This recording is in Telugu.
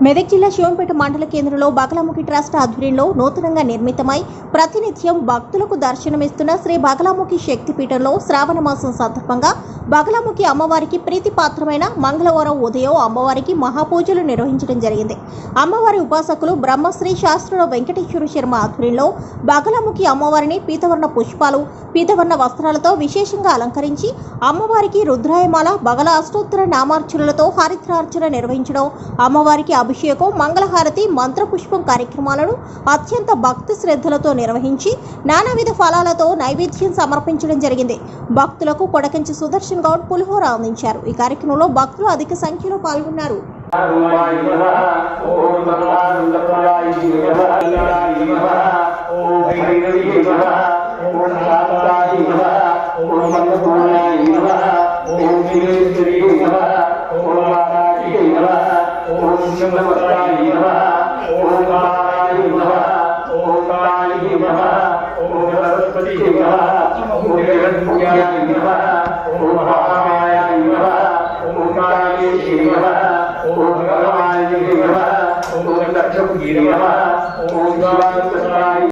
మెదక్ జిల్లా శివంపేట మండల కేంద్రంలో బాగలాముఖి ట్రస్ట్ ఆధ్వర్యంలో నూతనంగా నిర్మితమై ప్రతినిత్యం భక్తులకు దర్శనమిస్తున్న శ్రీ బాగలాముఖి శక్తిపీఠంలో శ్రావణ మాసం సందర్భంగా బగలాముఖి అమ్మవారికి ప్రీతిపాత్రమైన మంగళవారం ఉదయం అమ్మవారికి మహాపూజలు నిర్వహించడం జరిగింది. అమ్మవారి ఉపాసకులు బ్రహ్మశ్రీ శాస్త్రుల వెంకటేశ్వర శర్మ ఆధ్వర్యంలో బగలాముఖి అమ్మవారిని పీతవర్ణ పుష్పాలు పీతవర్ణ వస్త్రాలతో విశేషంగా అలంకరించి అమ్మవారికి రుద్రాయమాల బగల అష్టోత్తర నామార్చనలతో హరిద్రార్చన నిర్వహించడం అమ్మవారికి అభిషేకం మంగళహారతి మంత్రపుష్పం కార్యక్రమాలను అత్యంత భక్తి శ్రద్ధలతో నిర్వహించి నానావిధ ఫలాలతో నైవేద్యం సమర్పించడం జరిగింది. భక్తులకు కొడకంచి సుదర్శన గౌడ్ పులిహోర అందించారు ఈ కార్యక్రమంలో భక్తులు అధిక సంఖ్యలో పాల్గొన్నారు ఓం సరస్వతి ఓం జగన్మూర్తి नमः ओम दक्ष नमः ओम शिवाय